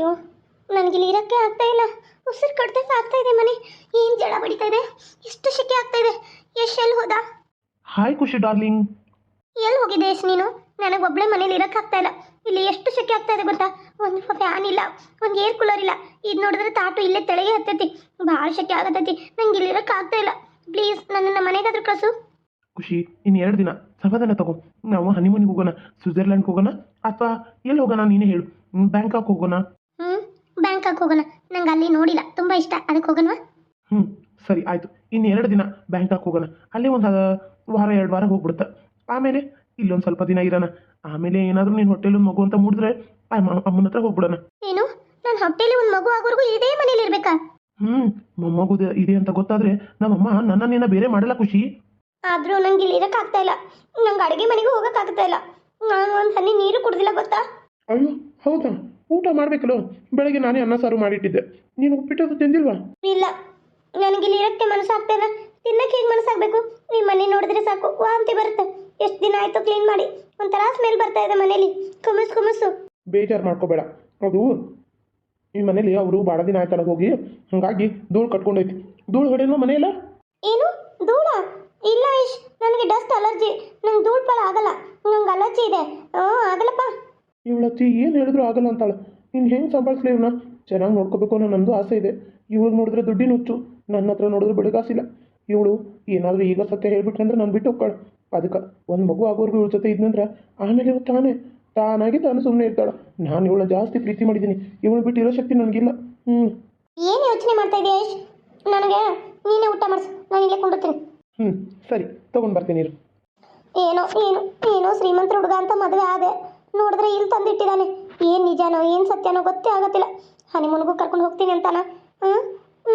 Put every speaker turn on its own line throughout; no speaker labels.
ಅಯ್ಯೋ ನನಗಿಲ್ಲಿ ಇರೋಕ್ಕೆ ಆಗ್ತಾ ಇಲ್ಲ. ಉಸಿರು ಕಡ್ದಂಗೆ ಆಗ್ತಾ ಇದೆ ಮನೆ. ಏನು ಜಡ ಬಡಿತಾ ಇದೆ? ಎಷ್ಟು ಶೆಕೆ ಆಗ್ತಾ ಇದೆ? ಯಶ್ ಎಲ್ಲಿ ಹೋದ?
ಹಾಯ್ ಖುಷಿ ಡಾರ್ಲಿಂಗ್
ಎಲ್ಲಿ ಹೋಗಿದೆ ಯಶ್ ನೀನು? ನನಗೆ ಒಬ್ಬಳೆ ಮನೇಲಿ ಇರೋಕ್ಕಾಗ್ತಾ ಇಲ್ಲ. ಇಲ್ಲಿ ಎಷ್ಟು ಶೆಕೆ ಆಗ್ತಾ ಇದೆ ಗೊತ್ತಾ? ಒಂದು ಫ್ಯಾನ್ ಇಲ್ಲ ಒಂದು ಏರ್ ಕೂಲರ್ ಇಲ್ಲ. ಇದು ನೋಡಿದ್ರೆ ತಾಟು ಇಲ್ಲೇ ತೆಳಗೆ ಹತ್ತೈತಿ. ಭಾಳ ಶೆಕೆ ಆಗತೈತಿ. ನಂಗೆ ಇಲ್ಲಿ ಇರೋಕ್ಕಾಗ್ತಾ ಇಲ್ಲ. ಪ್ಲೀಸ್ ನನ್ನನ್ನು ಮನೆಗಾದ್ರೂ ಕಳಿಸು.
ಖುಷಿ ಇನ್ನು ಎರಡು ದಿನ. ಸಮಾಧಾನ ತಗೋ. ನಾವು ಹನಿಮೂನಿಗೆ ಹೋಗೋಣ. ಸ್ವಿಟ್ಜರ್ಲ್ಯಾಂಡ್ಗೆ ಹೋಗೋಣ? ಅಥವಾ ಎಲ್ಲಿ ಹೋಗೋಣ ನೀನೇ ಹೇಳು. ಬ್ಯಾಂಕಾಕ್ ಹೋಗೋಣ?
ಹ್ಞೂ ಬ್ಯಾಂಕಕ್ಕೆ ಹೋಗೋಣ. ನಂಗೆ ಅಲ್ಲಿ ನೋಡಿಲ್ಲ. ತುಂಬ ಇಷ್ಟ. ಅದಕ್ಕೆ ಹೋಗೋಣ
ಹ್ಞೂ ಸರಿ ಆಯಿತು. ಇನ್ನು ಎರಡು ದಿನ ಬ್ಯಾಂಕಕ್ಕೆ ಹೋಗೋಣ. ಅಲ್ಲಿ ಒಂದು ವಾರ ಎರಡು ವಾರ ಹೋಗ್ಬಿಡುತ್ತೆ. ಆಮೇಲೆ ಇಲ್ಲೊಂದು ಸ್ವಲ್ಪ ದಿನ ಇರೋಣ. ಆಮೇಲೆ ಏನಾದರೂ ನೀನು ಹೊಟ್ಟೆಲಿ ಒಂದು ಮಗು ಅಂತ ಮುಡಿದ್ರೆ ಅಮ್ಮನ ಹತ್ರ ಹೋಗ್ಬಿಡೋಣ.
ಏನು? ನನ್ನ ಹೊಟ್ಟೆಲಿ ಒಂದು ಮಗು ಆಗೋರ್ಗೂ ಇದೇ ಮನೇಲಿ ಇರ್ಬೇಕಾ?
ಹ್ಞೂ ಮೊಮ್ಮಗು ಇದೆ ಅಂತ ಗೊತ್ತಾದ್ರೆ ನಮ್ಮಮ್ಮ ನನ್ನನ್ನೇನ ಬೇರೆ ಮಾಡಲ್ಲ ಖುಷಿ.
ಆದರೂ ನಂಗೆ ಇಲ್ಲಿ ಇರೋಕ್ಕಾಗ್ತಾ ಇಲ್ಲ. ನಂಗೆ ಅಡುಗೆ ಮನೆಗೂ ಹೋಗೋಕ್ಕಾಗ್ತಾ ಇಲ್ಲ. ನಾನು ಒಂದು ಹನಿ ನೀರು ಕುಡ್ದಿಲ್ಲ ಗೊತ್ತಾ?
ಅಯ್ಯೋ ಹೌದಾ? ಊಟ ಮಾಡಬೇಕಲ್ಲೋ? ಬೆಳಗ್ಗೆ ನಾನೇ ಅನ್ನ ಸಾರು ಮಾಡಿಟ್ಟಿದ್ದೆ. ನೀನು ಉಪ್ಪಿಟ್ಟು ತಿಂದಿಲ್ವಾ?
ಇಲ್ಲ. ನನಗೆ ಇಲ್ಲಿ ಮನಸ್ಸು ಮನಸ್ಸಾಗ್ತಾ ಇಲ್ಲ ತಿನ್ನಕ್ಕೆ ಹೇಗೆ ಮನಸ್ಸಾಗಬೇಕು? ನಿಮ್ಮ ಮನೆ ನೋಡಿದ್ರೆ ಸಾಕು ವಾಂತಿ ಬರುತ್ತೆ. ಎಷ್ಟು ದಿನ ಆಯಿತು ಕ್ಲೀನ್ ಮಾಡಿ? ಒಂಥರ ಸ್ಮೆಲ್ ಬರ್ತಾ ಇದೆ ಮನೇಲಿ. ಕುಮಸ್ ಕುಮಸ್ಸು.
ಬೇಜಾರು ಮಾಡ್ಕೋಬೇಡ. ಅದು ಈ ಮನೇಲಿ ಅವರು ಭಾಳ ದಿನ ಆಯ್ತಲ್ಲ ಹೋಗಿ? ಹಾಗಾಗಿ ಧೂಳು ಕಟ್ಕೊಂಡೈತಿ. ಧೂಳು ಹೊಡೆನೋ ಮನೆಯಲ್ಲ?
ಏನು? ಧೂಳ? ಇಲ್ಲ ಇಶ್ ನನಗೆ ಡಸ್ಟ್ ಅಲರ್ಜಿ. ನಂಗೆ ಧೂಳು ಪಳ ಆಗಲ್ಲ. ನಂಗೆ ಅಲರ್ಜಿ ಇದೆ. ಹ್ಞೂ ಆಗಲ್ಲಪ್ಪ.
ಇವಳತ್ತಿ ಏನು ಹೇಳಿದ್ರು ಆಗಲ್ಲ ಅಂತಾಳೆ. ನೀನು ಹೆಂಗೆ ಸಂಭಾಳಿಸ್ಲಿ ಇವನ್ನ ಚೆನ್ನಾಗಿ ನೋಡ್ಕೋಬೇಕು ಅನ್ನೋ ನಂದು ಆಸೆ ಇದೆ. ಇವಳು ನೋಡಿದ್ರೆ ದುಡ್ಡಿನ ಹುಚ್ಚು. ನನ್ನ ಹತ್ರ ನೋಡಿದ್ರೆ ಬೆಳಗಾಸಿಲ್ಲ ಇವಳು ಏನಾದರೂ ಈಗ ಸತ್ಯ ಹೇಳ್ಬಿಟ್ನಂದ್ರೆ ನಾನು ಬಿಟ್ಟು ಹೋಗ್ತಾಳೆ. ಅದಕ್ಕೆ ಒಂದು ಮಗು ಆಗೋರ್ಗು ಇವಳ ಜೊತೆ ಇದ್ನಂದ್ರೆ ಆಮೇಲೆ ಇವಳು ತಾನೇ. ತಾನಾಗಿ ತಾನು ಸುಮ್ಮನೆ ಇರ್ತಾಳೆ. ನಾನು ಇವಳ ಜಾಸ್ತಿ ಪ್ರೀತಿ ಮಾಡಿದ್ದೀನಿ ಇವಳು ಬಿಟ್ಟಿರೋ ಇರೋ ಶಕ್ತಿ ನನಗಿಲ್ಲ. ಹ್ಞೂ
ಏನು ಯೋಚನೆ ಮಾಡ್ತಾ ಇದೆಯಾ ಯಶ್? ನನಗೆ ನೀನೇ ಊಟ ಮಾಡಿಸು. ನಾನು ಇಲ್ಲೇ ಕುಂಡಿರ್ತೀನಿ.
ಹ್ಞೂ ಸರಿ. ತೊಗೊಂಡು ಬರ್ತೀನಿ ಇರು.
ಏನೋ ಏನು ಏನೋ ಶ್ರೀಮಂತ ಹುಡುಗ ಅಂತ ಮದುವೆ ಆದೆ. ನೋಡಿದ್ರೆ ಇಲ್ಲಿ ತಂದಿಟ್ಟಿದ್ದಾನೆ. ಏನು ನಿಜಾನೋ, ಏನು ಸತ್ಯನೋ ಗೊತ್ತೇ ಆಗತ್ತಿಲ್ಲ. ಹನಿಮೂನ್ಗೂ ಕರ್ಕೊಂಡು ಹೋಗ್ತೀನಿ ಅಂತಾನ. ಹ್ಞೂ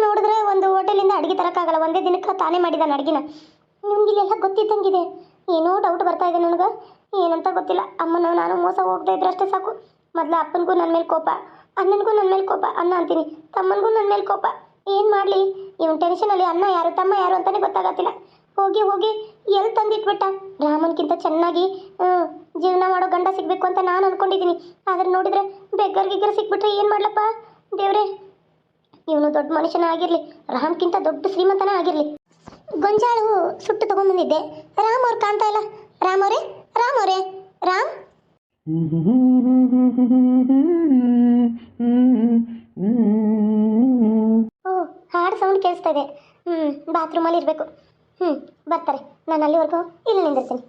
ನೋಡಿದ್ರೆ ಒಂದು ಹೋಟೆಲಿಂದ ಅಡುಗೆ ತರೋಕ್ಕಾಗಲ್ಲ. ಒಂದೇ ದಿನಕ್ಕೆ ತಾನೇ ಮಾಡಿದ್ದಾನೆ ಅಡುಗೆನ. ನಿಮ್ಗೆ ಇಲ್ಲೆಲ್ಲ ಗೊತ್ತಿದ್ದಂಗಿದೆ. ಏನೋ ಡೌಟ್ ಬರ್ತಾ ಇದೆ ನನಗೆ. ಏನಂತ ಗೊತ್ತಿಲ್ಲ. ಅಮ್ಮನ, ನಾನು ಮೋಸ ಹೋಗ್ತಾ ಇದ್ರೆ ಅಷ್ಟೇ ಸಾಕು. ಮೊದಲು ಅಪ್ಪನಿಗೂ ನನ್ನ ಮೇಲೆ ಕೋಪ. ಅಣ್ಣನಿಗೂ ನನ್ನ ಮೇಲೆ ಕೋಪ. ಅನ್ನ ಅಂತೀನಿ. ತಮ್ಮನಿಗೂ ನನ್ನ ಮೇಲೆ ಕೋಪ. ಏನು ಮಾಡಲಿ? ಇವನ್ ಟೆನ್ಷನಲ್ಲಿ ಅಣ್ಣ ಯಾರು, ತಮ್ಮ ಯಾರು ಅಂತಲೇ ಗೊತ್ತಾಗತ್ತಿಲ್ಲ. ಹೋಗಿ ಹೋಗಿ ಎಲ್ಲಿ ತಂದಿಟ್ಬಿಟ್ಟ? ರಾಮನ್ಗಿಂತ ಚೆನ್ನಾಗಿ ಜೀವನ ಮಾಡೋ ಗಂಡ ಸಿಗ್ಬೇಕು ಅಂತ ನಾನು ಆದ್ರೆ ನೋಡಿದ್ರೆ ಬೆಗ್ಗರ್ ಗಿಗ್ಗರ್ ಸಿಕ್ಬಿಟ್ರೆ ಏನು ಮಾಡ್ಲಪ್ಪ? ದೇವ್ರೆ, ಇವನು ದೊಡ್ಡ ಮನುಷ್ಯನ ಆಗಿರ್ಲಿ, ರಾಮ್ಕಿಂತ ದೊಡ್ಡ ಶ್ರೀಮಂತನ ಆಗಿರ್ಲಿ. ಗೊಂಜಾಳು ಸುಟ್ಟು ತಗೊಂಡ್ಬಂದಿದ್ದೆ ರಾಮ್ ಅವ್ರು ಕಾಣ್ತಾ ಇಲ್ಲ. ರಾಮ್ ಅವರೇ ರಾಮ್ ಅವರೇ, ರಾಮ್. ಓ, ಹಾಡು ಸೌಂಡ್ ಕೇಳಿಸ್ತಾ ಇದೆ. ಹ್ಞೂ ಬಾತ್ರೂಮಲ್ಲಿ ಇರಬೇಕು. ಹ್ಞೂ ಬರ್ತಾರೆ ನಾನು ಅಲ್ಲಿವರೆಗೂ ಇಲ್ಲಿ ನಿಂದಿರ್ತೀನಿ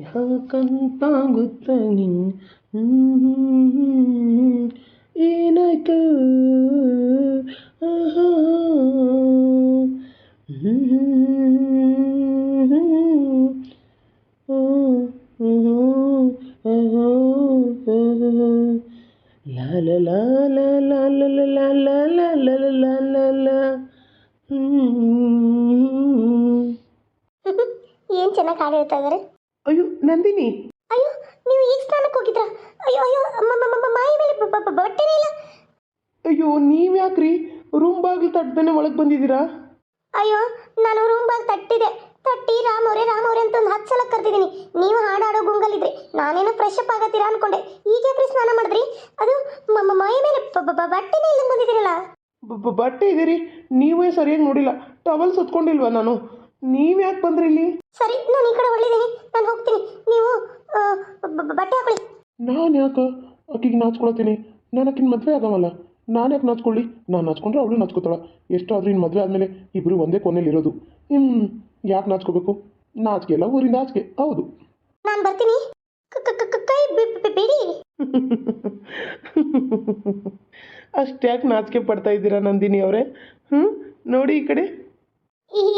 ಯಾಕಂತಾಗುತ್ತ ನಿನ್ ಏನಾಯ್ತು la la la la la la
ಏನ್ ಚೆನ್ನಾಗಿ ಹಾಡು ಹೇಳ್ತಾ ಇದಾರೆ?
ಅಯ್ಯೋ ನಂದಿನಿ.
ಅಯ್ಯೋ ನೀವು ಈಗ ಸ್ನಾನಕ್ಕೆ ಹೋಗಿದ್ರಾ? ಅಯ್ಯೋ ಅಯ್ಯೋ ಮಾಯಿ ಮೇಲೆ ಬಟ್ಟೆನೇ ಇಲ್ಲ.
ಅಯ್ಯೋ ನೀವು ಯಾಕ್ರಿ? ರೂಮ್ ಬಾಗಿಲು ತಟ್ಟದೇನೆ ಒಳಗೆ ಬಂದಿದ್ದೀರಾ?
ಅಯ್ಯೋ ನಾನು ರೂಮ್ ಬಾಗಿಲು ತಟ್ಟಿದೆ. ತಟ್ಟಿ ರಾಮ್ ಅವರೇ ರಾಮ್ ಅವರೇ ಅಂತ ಒಂದು ಹತ್ತು ಸಲ ಕರೆದಿದ್ದೀನಿ. ನೀವು ಹಾಡಾಡೋ ಗುಂಗಲಿದ್ರಿ ನಾನೇನು ಫ್ರೆಶ್ ಅಪ್ ಆಗತ್ತೀರಾ ಅನ್ಕೊಂಡೆ. ಈಗ ಯಾಕ್ರಿ ಸ್ನಾನ ಮಾಡಿದ್ರಿ?
ಬಟ್ಟೆ ಇದೀರಿ ನೀವೇ ಸರಿಯಾಗಿ ನೋಡಿಲ್ಲ. ಟವಲ್ ಸುತ್ಕೊಂಡಿಲ್ವಾ ನಾನು? ನೀವು ಯಾಕೆ ಬಂದ್ರಿ ಇಲ್ಲಿ
ಸರಿ ನಾನು ಈ ಕಡೆ ಹೊರಳಿದ್ದೀನಿ ನಾನು ಹೋಗ್ತೀನಿ. ನೀವು ಆ, ಬ- ಬ- ಬಟ್ಟೆ ಹಾಕೊಳ್ಳಿ.
ನಾನು ಯಾಕೆ ಆಕಿಗೆ ನಾಚ್ಕೊಳತೀನಿ ನಾನು ಆಕಿನ ಮದುವೆ ಆಗವಲ್ಲ ನಾನು ಯಾಕೆ ನಾಚ್ಕೊಳ್ಳಿ? ನಾನು ನಾಚ್ಕೊಂಡ್ರೆ ಅವಳು ನಾಚ್ಕೋತಾಳ. ಎಷ್ಟಾದ್ರೂ ಇನ್ನು ಮದುವೆ ಆದಮೇಲೆ ಇಬ್ಬರು ಒಂದೇ ಕೊನೆಯಲ್ಲಿ ಇರೋದು. ಹ್ಞೂ ಯಾಕೆ ನಾಚ್ಕೋಬೇಕು? ನಾಚಿಕೆ ಅಲ್ಲ ಊರಿಂದ ಆಚಿಕೆ. ಹೌದು.
ನಾನು ಬರ್ತೀನಿ. ಕ- ಕ- ಕ- ಕ- ಕೈ ಬಿ- ಬಿ- ಬಿಡಿ.
ಅಷ್ಟ್ಯಾಕೆ ನಾಚಿಕೆ ಪಡ್ತಾ ಇದ್ದೀರಾ ನಂದಿನಿ ಅವರೇ? ಹ್ಞೂ ನೋಡಿ ಈ ಕಡೆ.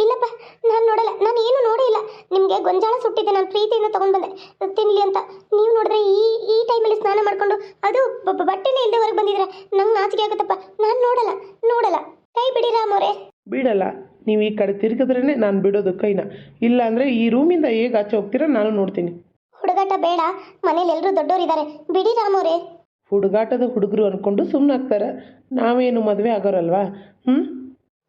ಇಲ್ಲಪ್ಪ ನಾನು ನೋಡಲ್ಲ ನಾನು ಏನು ನೋಡಿಲ್ಲ ನಿಮಗೆ ಗೊಂಜಾಳ ಸುಟ್ಟಿದ್ದೆ ನಾನು ಪ್ರೀತಿಯಿಂದ ತಗೊಂಡು ಬಂದೆ ತಿನ್ಲಿ ಅಂತ. ನೀವು ನೋಡಿದ್ರೆ ಈ ಈ ಟೈಮಲ್ಲಿ ಸ್ನಾನ ಮಾಡಿಕೊಂಡು ಅದು ಬಟ್ಟೆನೇ ಇಲ್ಲದೆ ಹೊರಗೆ ಬಂದಿದ್ದೀರಾ? ನಂಗೆ ನಾಚಿಕೆ ಆಗುತ್ತಪ್ಪ. ನಾನು ನೋಡಲ್ಲ ನೋಡಲ್ಲ. ಕೈ ಬಿಡಿ ರಾಮೋರೆ
ಬಿಡಲ್ಲ. ನೀವು ಈ ಕಡೆ ತಿರುಗಿದ್ರೇ ನಾನು ಬಿಡೋದು ಕೈನ. ಇಲ್ಲ ಅಂದರೆ ಈ ರೂಮಿಂದ ಹೇಗೆ ಆಚೆ ಹೋಗ್ತೀರಾ ನಾನು ನೋಡ್ತೀನಿ.
ಹುಡುಗಾಟ ಬೇಡ ಮನೇಲಿ ಎಲ್ಲರೂ ದೊಡ್ಡವರಿದ್ದಾರೆ ಬಿಡಿ ರಾಮೋರೆ
ಹುಡುಗಾಟದ ಹುಡುಗರು ಅಂದ್ಕೊಂಡು ಸುಮ್ಮನಾಗ್ತಾರೆ ನಾವೇನು ಮದುವೆ ಆಗೋರಲ್ವಾ? ಹ್ಞೂ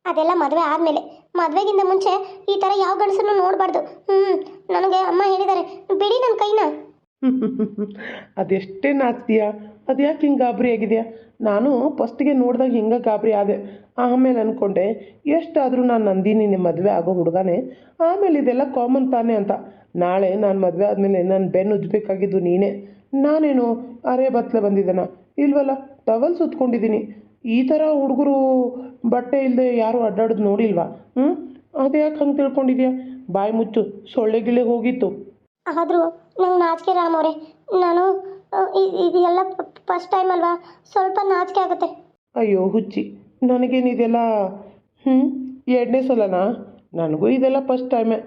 ಅದೆಲ್ಲ ಮದುವೆ ಆದಮೇಲೆ. ಮದುವೆಗಿಂತ ಮುಂಚೆ ಈ ಥರ ಯಾವ ಗಂಡಸನ್ನು ನೋಡಬಾರ್ದು. ಹ್ಞೂ ನನಗೆ ಅಮ್ಮ ಹೇಳಿದ್ದಾರೆ. ಬಿಡಿ ನನ್ನ ಕೈನ.
ಅದೆಷ್ಟೇ ನಾಚ್ತೀಯ ಅದು ಯಾಕೆ ಹಿಂಗೆ ಗಾಬರಿ ಆಗಿದೆಯಾ? ನಾನು ಫಸ್ಟಿಗೆ ನೋಡಿದಾಗ ಹಿಂಗೆ ಗಾಬರಿ ಆದೆ. ಆಮೇಲೆ ಅಂದ್ಕೊಂಡೆ ಎಷ್ಟಾದರೂ ನಾನು ನಂದಿನಿ ನಿಮ್ಮ ಮದುವೆ ಆಗೋ ಹುಡುಗನೇ, ಆಮೇಲೆ ಇದೆಲ್ಲ ಕಾಮನ್ ತಾನೇ ಅಂತ. ನಾಳೆ ನಾನು ಮದುವೆ ಆದಮೇಲೆ ನಾನು ಬೆನ್ನು ಉಜ್ಜಬೇಕಾಗಿದ್ದು ನೀನೇ. ನಾನೇನು ಅರೆ ಬತ್ತಲೆ ಬಂದಿದ್ದಾನ? ಇಲ್ವಲ್ಲ, ಟವಲ್ ಸುತ್ಕೊಂಡಿದ್ದೀನಿ ಈ ಥರ ಹುಡುಗರು ಬಟ್ಟೆ ಇಲ್ಲದೆ ಯಾರೂ ಅಡ್ಡಾಡೋದು ನೋಡಿಲ್ವಾ? ಹ್ಞೂ ಅದು ಯಾಕೆ ಹಂಗೆ ತಿಳ್ಕೊಂಡಿದ್ಯಾ? ಬಾಯಿ ಮುಚ್ಚು, ಸೊಳ್ಳೆ ಗಿಳ್ಳೆ ಹೋಗಿತ್ತು.
ಆದರೂ ನಂಗೆ ನಾಚಿಕೆ ರಾಮ್ ಅವರೇ. ನಾನು ಇದೆಲ್ಲ ಫಸ್ಟ್ ಟೈಮ್ ಅಲ್ವಾ? ಸ್ವಲ್ಪ ನಾಚಿಕೆ ಆಗುತ್ತೆ.
ಅಯ್ಯೋ, ಹುಚ್ಚಿ. ನನಗೇನು ಇದೆಲ್ಲ? ಹ್ಞೂ ಎರಡನೇ ಸಲನಾ? ನನಗೂ ಇದೆಲ್ಲ ಫಸ್ಟ್ ಟೈಮೆ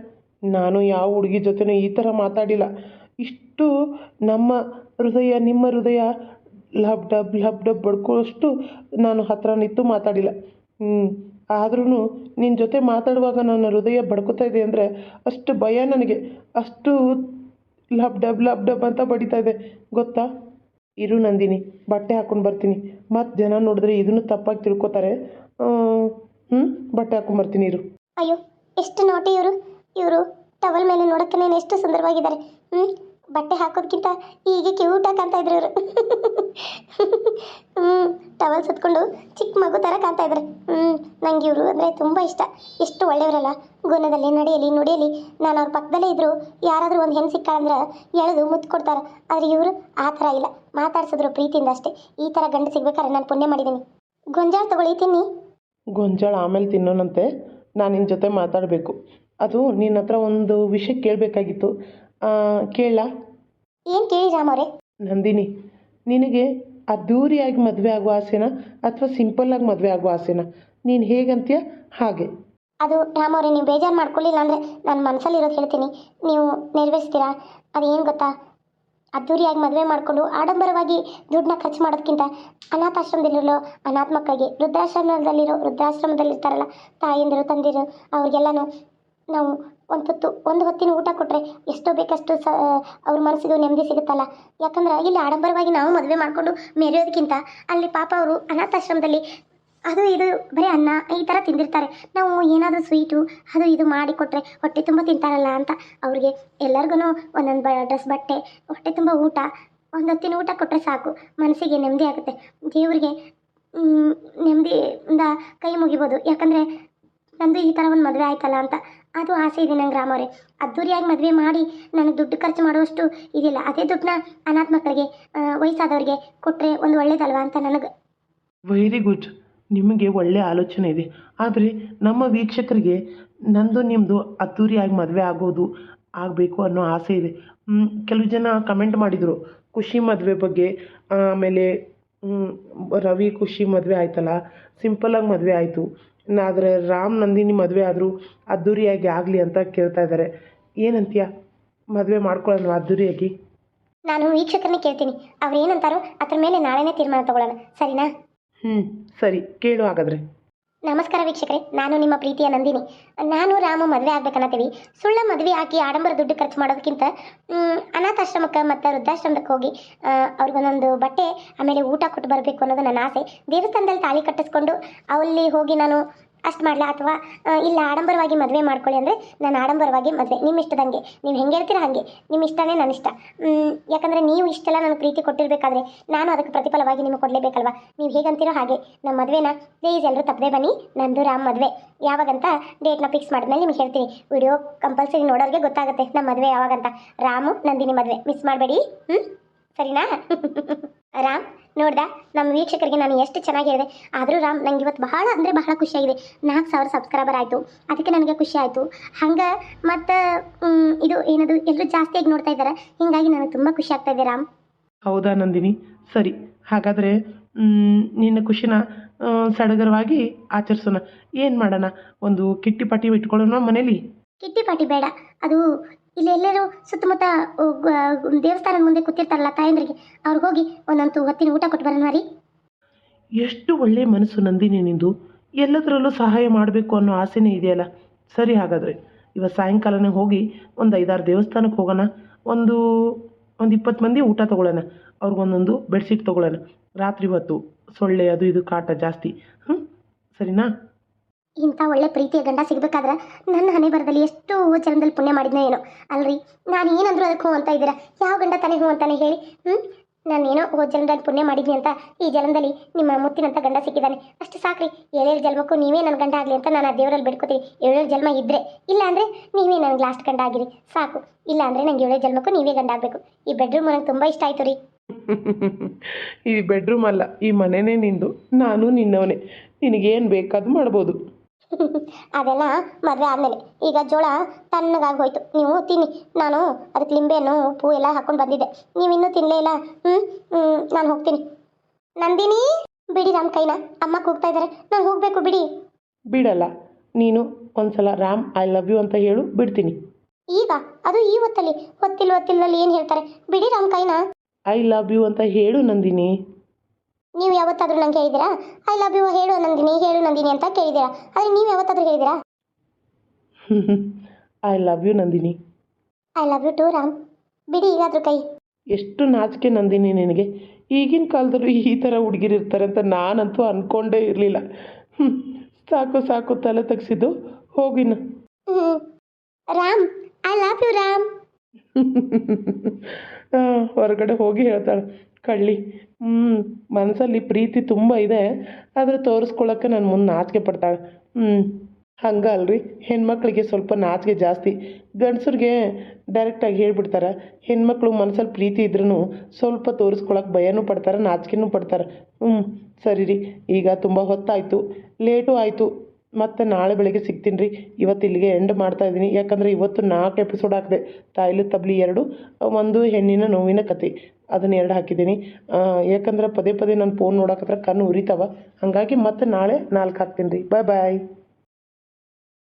ನಾನು ಯಾವ ಹುಡುಗಿ ಜೊತೆನೂ ಈ ಥರ ಮಾತಾಡಿಲ್ಲ. ಇಷ್ಟು ನಮ್ಮ ಹೃದಯ, ನಿಮ್ಮ ಹೃದಯ ಲಬ್ ಡಬ್ ಲಬ್ ಡಬ್ ಬಡ್ಕೊಳ್ಳೋಷ್ಟು ನಾನು ಹತ್ರ ನಿಂತು ಮಾತಾಡಿಲ್ಲ. ಹ್ಞೂ ಆದ್ರೂ ನಿನ್ನ ಜೊತೆ ಮಾತಾಡುವಾಗ ನನ್ನ ಹೃದಯ ಬಡ್ಕೋತಾ ಇದೆ ಅಂದರೆ ಅಷ್ಟು ಭಯ ನನಗೆ. ಅಷ್ಟು ಲಬ್ ಡಬ್ ಲಬ್ ಡಬ್ ಅಂತ ಬಡಿತಾ ಇದೆ. ಗೊತ್ತಾ? ಇರು ನಂದಿನಿ, ಬಟ್ಟೆ ಹಾಕೊಂಡು ಬರ್ತೀನಿ. ಮತ್ತು ಜನ ನೋಡಿದ್ರೆ ಇದನ್ನು ತಪ್ಪಾಗಿ ತಿಳ್ಕೊತಾರೆ. ಹ್ಞೂ ಬಟ್ಟೆ ಹಾಕ್ಕೊಂಡು ಬರ್ತೀನಿ ಇರು.
ಅಯ್ಯೋ, ಎಷ್ಟು ನೋಟಿ ಇವರು. ಇವರು ಟವಲ್ ಮೇಲೆ ನೋಡೋಕೆ ನಾನು ಎಷ್ಟು ಸುಂದರವಾಗಿದ್ದಾರೆ. ಹ್ಞೂ ಬಟ್ಟೆ ಹಾಕೋದ್ಕಿಂತ ಹೀಗೆ ಕ್ಯೂಟ್ ಕಾಣ್ತಾ ಇದ್ರು ಇವರು. ಹ್ಞೂ ಟವಲ್ ಸುತ್ಕೊಂಡು ಚಿಕ್ಕ ಮಗು ಥರ ಕಾಣ್ತಾ ಇದ್ದಾರೆ ಹ್ಞೂ ನಂಗೆ ಇವರು ಅಂದರೆ ತುಂಬ ಇಷ್ಟ. ಎಷ್ಟು ಒಳ್ಳೆಯವರಲ್ಲ. ಗುಣದಲ್ಲಿ ನಡೆಯಲಿ ನುಡಿಯಲಿ ನಾನು ಅವ್ರ ಪಕ್ಕದಲ್ಲೇ ಇದ್ದರು ಯಾರಾದರೂ ಒಂದು ಹೆಣ್ಣು ಸಿಕ್ಕಾಳಂದ್ರೆ ಎಳೆದು ಮುತ್ತು ಕೊಡ್ತಾರೆ. ಆದರೆ ಇವರು ಆ ಥರ ಇಲ್ಲ. ಮಾತಾಡ್ಸಿದ್ರು ಪ್ರೀತಿಯಿಂದ ಅಷ್ಟೇ. ಈ ಥರ ಗಂಡು ಸಿಗ್ಬೇಕಾದ್ರೆ ನಾನು ಪುಣ್ಯ ಮಾಡಿದ್ದೀನಿ ಗೊಂಜಾಳ ತಗೊಳ್ಳಿ ತಿನ್ನಿ.
ಗೊಂಜಾಳ ಆಮೇಲೆ ತಿನ್ನೋನಂತೆ ನಾನು ನಿನ್ನ ಜೊತೆ ಮಾತಾಡಬೇಕು. ಅದು ನಿನ್ನ ಹತ್ರ ಒಂದು ವಿಷಯ ಕೇಳಬೇಕಾಗಿತ್ತು. ಕೇಳ.
ಏನು ಕೇಳಿ ರಾಮ್ ಅವರೇ
ನಂದಿನಿ ನಿನಗೆ ಅದ್ಧೂರಿಯಾಗಿ ಮದುವೆ ಆಗುವ ಆಸೆನಾ ಅಥವಾ ಸಿಂಪಲ್ಲಾಗಿ ಮದುವೆ ಆಗುವ ಆಸೆನಾ? ನೀನು ಹೇಗಂತೀಯ? ಹಾಗೆ.
ಅದು ರಾಮ್ ಅವರೇ, ನೀವು ಬೇಜಾರು ಮಾಡ್ಕೊಳ್ಳಿಲ್ಲ ಅಂದರೆ ನಾನು ಮನಸ್ಸಲ್ಲಿರೋದು ಹೇಳ್ತೀನಿ. ನೀವು ನೆರವೇರಿಸ್ತೀರಾ? ಅದೇನು ಗೊತ್ತಾ? ಅದ್ದೂರಿಯಾಗಿ ಮದುವೆ ಮಾಡಿಕೊಂಡು ಆಡಂಬರವಾಗಿ ದುಡ್ಡನ್ನ ಖರ್ಚು ಮಾಡೋದಕ್ಕಿಂತ ಅನಾಥಾಶ್ರಮದಲ್ಲಿರೋ ಅನಾಥ ಮಕ್ಕಳಿಗೆ ವೃದ್ಧಾಶ್ರಮದಲ್ಲಿರೋ ವೃದ್ಧಾಶ್ರಮದಲ್ಲಿರ್ತಾರಲ್ಲ ತಾಯಂದಿರು ತಂದಿರು ಅವ್ರಿಗೆಲ್ಲನೂ ನಾವು ಒಂದು ತುತ್ತು ಒಂದು ಹೊತ್ತಿನ ಊಟ ಕೊಟ್ಟರೆ ಎಷ್ಟೋ ಬೇಕಷ್ಟು ಸ ಅವ್ರ ಮನಸ್ಸಿಗೂ ನೆಮ್ಮದಿ ಸಿಗುತ್ತಲ್ಲ. ಯಾಕಂದ್ರೆ ಇಲ್ಲಿ ಆಡಂಬರವಾಗಿ ನಾವು ಮದುವೆ ಮಾಡಿಕೊಂಡು ಮೆರೆಯೋದಕ್ಕಿಂತ ಅಲ್ಲಿ ಪಾಪ ಅವರು ಅನಾಥಾಶ್ರಮದಲ್ಲಿ ಅದು ಇದು, ಬರೀ ಅನ್ನ, ಈ ಥರ ತಿಂದಿರ್ತಾರೆ. ನಾವು ಏನಾದರೂ ಸ್ವೀಟು ಅದು ಇದು ಮಾಡಿ ಕೊಟ್ಟರೆ ಹೊಟ್ಟೆ ತುಂಬ ತಿಂತಾರಲ್ಲ ಅಂತ ಅವ್ರಿಗೆ ಎಲ್ಲರಿಗೂ ಒಂದೊಂದು ಬ ಡ್ರೆಸ್ ಬಟ್ಟೆ, ಹೊಟ್ಟೆ ತುಂಬ ಊಟ, ಒಂದು ಹೊತ್ತಿನ ಊಟ ಕೊಟ್ಟರೆ ಸಾಕು. ಮನಸ್ಸಿಗೆ ನೆಮ್ಮದಿ ಆಗುತ್ತೆ. ದೇವರಿಗೆ ನೆಮ್ಮದಿಯಿಂದ ಕೈ ಮುಗಿಬೋದು. ಯಾಕಂದರೆ ನಂದು ಈ ಥರ ಒಂದು ಮದುವೆ ಆಯ್ತಲ್ಲ ಅಂತ. ಅದು ಆಸೆ ಇದೆ ನಂಗೆ ರಾಮವ್ರೆ. ಅದ್ದೂರಿಯಾಗಿ ಮದುವೆ ಮಾಡಿ ನನಗೆ ದುಡ್ಡು ಖರ್ಚು ಮಾಡುವಷ್ಟು ಇದಿಲ್ಲ. ಅದೇ ದುಡ್ಡನ್ನ ಅನಾಥ ಮಕ್ಕಳಿಗೆ ವಯಸ್ಸಾದವ್ರಿಗೆ ಕೊಟ್ಟರೆ ಒಂದು ಒಳ್ಳೇದಲ್ವಾ ಅಂತ ನನಗೆ
ವೆರಿ ಗುಡ್ ನಿಮಗೆ ಒಳ್ಳೆಯ ಆಲೋಚನೆ ಇದೆ. ಆದರೆ ನಮ್ಮ ವೀಕ್ಷಕರಿಗೆ ನಂದು ನಿಮ್ಮದು ಅದ್ಧೂರಿಯಾಗಿ ಮದುವೆ ಆಗೋದು ಆಗಬೇಕು ಅನ್ನೋ ಆಸೆ ಇದೆ. ಕೆಲವು ಜನ ಕಮೆಂಟ್ ಮಾಡಿದರು, ಖುಷಿ ಮದುವೆ ಬಗ್ಗೆ. ಆಮೇಲೆ ರವಿ ಖುಷಿ ಮದುವೆ ಆಯ್ತಲ್ಲ ಸಿಂಪಲಾಗಿ ಮದುವೆ ಆಯಿತು. ಆದರೆ ರಾಮ್ ನಂದಿನಿ ಮದುವೆ ಆದರೂ ಅದ್ಧೂರಿಯಾಗಿ ಆಗಲಿ ಅಂತ ಕೇಳ್ತಾ ಇದ್ದಾರೆ ಏನಂತೀಯ? ಮದುವೆ ಮಾಡ್ಕೊಳ್ಳೋಣ ಅದ್ದೂರಿಯಾಗಿ?
ನಾನು ವೀಕ್ಷಕರನ್ನೇ ಕೇಳ್ತೀನಿ. ಅವ್ರು ಏನಂತಾರೋ ಅದ್ರ ಮೇಲೆ ನಾಳೆನೇ ತೀರ್ಮಾನ ತಗೊಳ್ಳೋಣ. ಸರಿನಾ?
ಹ್ಞೂ, ಸರಿ, ಕೇಳು ಹಾಗಾದರೆ.
ನಮಸ್ಕಾರ ವೀಕ್ಷಕರೇ, ನಾನು ನಿಮ್ಮ ಪ್ರೀತಿಯ ನಂದಿನಿ. ನಾನು ರಾಮು ಮದುವೆ ಆಗ್ಬೇಕನ್ನತ್ತೀವಿ. ಸುಳ್ಳ ಮದುವೆ ಹಾಕಿ ಆಡಂಬರ ದುಡ್ಡು ಖರ್ಚು ಮಾಡೋದಕ್ಕಿಂತ ಅನಾಥಾಶ್ರಮಕ್ಕ ಮತ್ತು ವೃದ್ಧಾಶ್ರಮಕ್ಕೆ ಹೋಗಿ ಅವ್ರಿಗೊಂದೊಂದು ಬಟ್ಟೆ, ಆಮೇಲೆ ಊಟ ಕೊಟ್ಟು ಬರಬೇಕು ಅನ್ನೋದು ನನ್ನ ಆಸೆ. ದೇವಸ್ಥಾನದಲ್ಲಿ ತಾಳಿ ಕಟ್ಟಿಸ್ಕೊಂಡು, ಅಲ್ಲಿ ಹೋಗಿ ನಾನು ಅಷ್ಟು ಮಾಡಲ ಅಥವಾ ಇಲ್ಲ ಆಡಂಬರವಾಗಿ ಮದುವೆ ಮಾಡ್ಕೊಳ್ಳಿ ಅಂದರೆ ನಾನು ಆಡಂಬರವಾಗಿ ಮದುವೆ. ನಿಮ್ಮ ಇಷ್ಟದಂಗೆ ನೀವು ಹೆಂಗೆ ಹೇಳ್ತೀರಾ ಹಾಗೆ. ನಿಮ್ಮ ಇಷ್ಟನೇ ನನ್ನ ಇಷ್ಟ. ಯಾಕಂದರೆ ನೀವು ಇಷ್ಟೆಲ್ಲ ನನಗೆ ಪ್ರೀತಿ ಕೊಟ್ಟಿರಬೇಕಾದ್ರೆ ನಾನು ಅದಕ್ಕೆ ಪ್ರತಿಫಲವಾಗಿ ನಿಮಗೆ ಕೊಡಲೇಬೇಕಲ್ವಾ? ನೀವು ಹೇಗಂತೀರೋ ಹಾಗೆ. ನಮ್ಮ ಮದುವೆನ ಪ್ಲೀಸ್ ಎಲ್ಲರೂ ತಪ್ಪದೆ ಬನ್ನಿ. ನಂದು ರಾಮ್ ಮದುವೆ. ಯಾವಾಗಂತ ಡೇಟ್ನ ಫಿಕ್ಸ್ ಮಾಡಿದ್ಮೇಲೆ ನಿಮ್ಗೆ ಹೇಳ್ತೀನಿ. ವಿಡಿಯೋ ಕಂಪಲ್ಸರಿ ನೋಡೋರಿಗೆ ಗೊತ್ತಾಗುತ್ತೆ ನಮ್ಮ ಮದುವೆ ಯಾವಾಗಂತ. ರಾಮು, ನಂದಿನಿ ಮದುವೆ. ಮಿಸ್ ಮಾಡಬೇಡಿ. ಹ್ಞೂ ಸರಿನಾ? ರಾಮ್ ನೋಡ್ದ? ನಮ್ಮ ವೀಕ್ಷಕರಿಗೆ ನಾನು ಎಷ್ಟು ಚೆನ್ನಾಗಿ ಹೇಳಿದೆ ಆದರೂ ರಾಮ್ ನಂಗೆ ಇವತ್ತು ಬಹಳ ಅಂದರೆ ಬಹಳ ಖುಷಿಯಾಗಿದೆ. ನಾಲ್ಕು ಸಾವಿರ ಸಬ್ಸ್ಕ್ರೈಬರ್ ಆಯಿತು. ಅದಕ್ಕೆ ನನಗೆ ಖುಷಿ ಆಯಿತು. ಹಂಗೆ ಮತ್ತು ಇದು ಏನದು? ಎಲ್ಲರೂ ಜಾಸ್ತಿಯಾಗಿ ನೋಡ್ತಾ ಇದ್ದಾರೆ? ಹೀಗಾಗಿ ನನಗೆ ತುಂಬ ಖುಷಿ ಆಗ್ತಾ ಇದೆ ರಾಮ್.
ಹೌದಾ ನಂದಿನಿ? ಸರಿ. ಹಾಗಾದರೆ ನಿನ್ನ ಖುಷಿನ ಸಡಗರವಾಗಿ ಆಚರಿಸೋಣ. ಏನು ಮಾಡೋಣ? ಒಂದು ಕಿಟ್ಟಿ ಪಾಟಿ ಇಟ್ಕೊಳ್ಳೋಣ ಮನೇಲಿ?
ಕಿಟ್ಟಿ ಪಾಟಿ ಬೇಡ. ಅದು ಇಲ್ಲಿ ಎಲ್ಲರೂ ಸುತ್ತಮುತ್ತ ದೇವಸ್ಥಾನದ ಮುಂದೆ ಕೂತಿರ್ತಾರಲ್ಲ ತಾಯಂದ್ರಿಗೆ ಅವ್ರಿಗೆ ಹೋಗಿ ಒಂದೊಂದು ಹೊತ್ತಿನ ಊಟ ಕೊಟ್ಟು ಬರೋಣ ರೀ.
ಎಷ್ಟು ಒಳ್ಳೆ ಮನಸ್ಸು ನಂದಿನಿ ನಿಂದು. ಎಲ್ಲದರಲ್ಲೂ ಸಹಾಯ ಮಾಡಬೇಕು ಅನ್ನೋ ಆಸೆನೇ ಇದೆಯಲ್ಲ? ಸರಿ ಹಾಗಾದರೆ ಇವತ್ತು ಸಾಯಂಕಾಲನೇ ಹೋಗಿ ಒಂದು ಐದಾರು ದೇವಸ್ಥಾನಕ್ಕೆ ಹೋಗೋಣ. ಒಂದು ಒಂದು ಇಪ್ಪತ್ತು ಮಂದಿ ಊಟ ತೊಗೊಳ್ಳೋಣ. ಅವ್ರಿಗೊಂದೊಂದು ಬೆಡ್ಶೀಟ್ ತೊಗೊಳ್ಳೋಣ. ರಾತ್ರಿ ಹೊತ್ತು ಸೊಳ್ಳೆ ಅದು ಇದು ಕಾಟ ಜಾಸ್ತಿ. ಹ್ಞೂ ಸರಿನಾ?
ಇಂಥ ಒಳ್ಳೆ ಪ್ರೀತಿಯ ಗಂಡ ಸಿಗ್ಬೇಕಾದ್ರೆ ನನ್ನ ಹಣೆ ಬರದಲ್ಲಿ ಎಷ್ಟು ಜನ್ಮದಲ್ಲಿ ಪುಣ್ಯ ಮಾಡಿದ್ನೋ ಏನೋ. ಅಲ್ರಿ, ನಾನು ಏನಂದ್ರು ಅದಕ್ಕೆ ಅಂತ ಇದ್ದೀರಾ? ಯಾವ ಗಂಡ ತಾನೇ ಹ್ಞೂ ಅಂತಾನೆ ಹೇಳಿ ಹ್ಞೂ ನಾನೇನೋ ಓ ಜನ್ಮದಲ್ಲಿ ಪುಣ್ಯ ಮಾಡಿದ್ನಿ ಅಂತ ಈ ಜನ್ಮದಲ್ಲಿ ನಿಮ್ಮ ಮುತ್ತಿನಂತ ಗಂಡ ಸಿಕ್ಕಿದ್ದಾನೆ. ಅಷ್ಟು ಸಾಕ್ರಿ ಏಳೇಳು ಜನ್ಮಕ್ಕೂ ನೀವೇ ನನ್ನ ಗಂಡ ಆಗಲಿ ಅಂತ ನಾನು ಆ ದೇವರಲ್ಲಿ ಬಿಡ್ಕೋತೀನಿ. ಏಳೇಳು ಜನ್ಮ ಇದ್ದರೆ ಇಲ್ಲ ಅಂದರೆ ನೀವೇ ನನಗೆ ಲಾಸ್ಟ್ ಗಂಡ ಆಗಿರಿ. ಸಾಕು. ಇಲ್ಲ ಅಂದರೆ ನಂಗೆ ಏಳೇಳು ಜನ್ಮಕ್ಕೂ ನೀವೇ ಗಂಡ ಆಗಬೇಕು. ಈ ಬೆಡ್ರೂಮ್ ನನಗೆ ತುಂಬ ಇಷ್ಟ ಆಯಿತು ರೀ.
ಈ ಬೆಡ್ರೂಮ್ ಅಲ್ಲ, ಈ ಮನೆನೇ ನಿಂದು. ನಾನು ನಿನ್ನವನೇ. ನಿನಗೇನು ಬೇಕಾದ್ರೂ ಮಾಡ್ಬೋದು.
ಅದೆಲ್ಲ ಮದುವೆ ಆದ್ಮೇಲೆ. ಈಗ ಜೋಳ ತಣ್ಣಗಾಗಿ ಹೋಯ್ತು. ನೀವು ತಿನ್ನಿ. ನಾನು ಅದಕ್ಕೆ ಲಿಂಬೆಹಣ್ಣು ಉಪ್ಪು ಎಲ್ಲ ಹಾಕೊಂಡು ಬಂದಿದ್ದೆ. ನೀವು ಇನ್ನೂ ತಿನ್ನಲೇ ಇಲ್ಲ? ಹ್ಞೂ ನಾನು ಹೋಗ್ತೀನಿ. ನಂದಿನಿ! ಬಿಡಿ ರಾಮ್ ಕೈನ. ಅಮ್ಮ ಕೂಗ್ತಾ ಇದ್ದಾರೆ ನಾನು ಹೋಗಬೇಕು ಬಿಡಿ.
ಬಿಡಲ್ಲ. ನೀನು ಒಂದ್ಸಲ ರಾಮ್ ಐ ಲವ್ ಯು ಅಂತ ಹೇಳು ಬಿಡ್ತೀನಿ.
ಈಗ? ಅದು ಈ ಹೊತ್ತಲ್ಲಿ. ಹೊತ್ತಿಲ್ ಹೊತ್ತಿಲ್ಲಲ್ಲಿ ಏನು ಹೇಳ್ತಾರೆ? ಬಿಡಿ ರಾಮ್ ಕೈನ.
ಐ ಲವ್ ಯು ಅಂತ ಹೇಳು ನಂದಿನಿ.
ನೀವು ಯಾವತ್ತಾದರೂ ನಂಗೆ ಹೇಳಿದಿರಾ ಐ ಲವ್ ಯು ಹೇಳು ನಂದಿನಿ ಹೇಳು ನಂದಿನಿ ಅಂತ ಕೇಳಿದಿರಾ ಆದರೆ ನೀವು ಯಾವತ್ತಾದರೂ ಹೇಳಿದಿರಾ
I love you Nandini.
I love you too Ram. ಬಿಡಿ ಈಗಾದ್ರೂ ಕೈ.
ಎಷ್ಟು ನಾಚಿಕೆ ನಂದಿನಿ ನಿನಗೆ. ಈಗಿನ ಕಾಲದಲ್ಲೂ ಈ ಥರ ಹುಡುಗಿರು ಇರ್ತಾರೆ ಅಂತ ನಾನಂತೂ ಅಂದ್ಕೊಂಡೇ ಇರಲಿಲ್ಲ. ಸಾಕು ಸಾಕು ತಲೆ ತಗ್ಸಿದ್ದು. ಹೋಗಿನ
Ram I love you Ram.
ಹೊರಗಡೆ ಹೋಗಿ ಹೇಳ್ತಾಳೆ. ಕಳ್ಳಿ. ಹ್ಞೂ ಮನಸ್ಸಲ್ಲಿ ಪ್ರೀತಿ ತುಂಬ ಇದೆ. ಆದರೆ ತೋರಿಸ್ಕೊಳ್ಳೋಕ್ಕೆ ನನ್ನ ಮುಂದೆ ನಾಚಿಕೆ ಪಡ್ತಾಳೆ. ಹ್ಞೂ ಹಂಗೆ ಅಲ್ರಿ. ಹೆಣ್ಮಕ್ಳಿಗೆ ಸ್ವಲ್ಪ ನಾಚಿಕೆ ಜಾಸ್ತಿ. ಗಂಡಸ್ರಿಗೆ ಡೈರೆಕ್ಟಾಗಿ ಹೇಳ್ಬಿಡ್ತಾರೆ. ಹೆಣ್ಮಕ್ಳು ಮನಸ್ಸಲ್ಲಿ ಪ್ರೀತಿ ಇದ್ರೂ ಸ್ವಲ್ಪ ತೋರಿಸ್ಕೊಳಕ್ಕೆ ಭಯನೂ ಪಡ್ತಾರೆ, ನಾಚಿಕೆನೂ ಪಡ್ತಾರೆ. ಹ್ಞೂ ಸರಿ ರೀ ಈಗ ತುಂಬ ಹೊತ್ತಾಯಿತು. ಲೇಟು ಆಯಿತು. ಮತ್ತೆ ನಾಳೆ ಬೆಳಗ್ಗೆ ಸಿಗ್ತೀನಿ ರೀ. ಇವತ್ತು ಇಲ್ಲಿಗೆ ಎಂಡ್ ಮಾಡ್ತಾ ಇದ್ದೀನಿ. ಯಾಕಂದರೆ ಇವತ್ತು ನಾಲ್ಕು ಎಪಿಸೋಡ್ ಹಾಕಿದೆ ತಾಯಿಲು ತಬ್ಲಿ ಎರಡು, ಒಂದು ಹೆಣ್ಣಿನ ನೋವಿನ ಕತೆ. ಅದನ್ನ ಎರಡು ಹಾಕಿದ್ದೀನಿ. ಯಾಕಂದ್ರೆ ಪದೇ ಪದೇ ನಾನು ಫೋನ್ ನೋಡಕತ್ರ ಕಣ್ಣು ಉರಿತಾವ. ಹಾಗಾಗಿ ಮತ್ತೆ ನಾಳೆ ನಾಲ್ಕು ಹಾಕ್ತೀನಿ ರೀ. ಬಾಯ್ ಬಾಯ್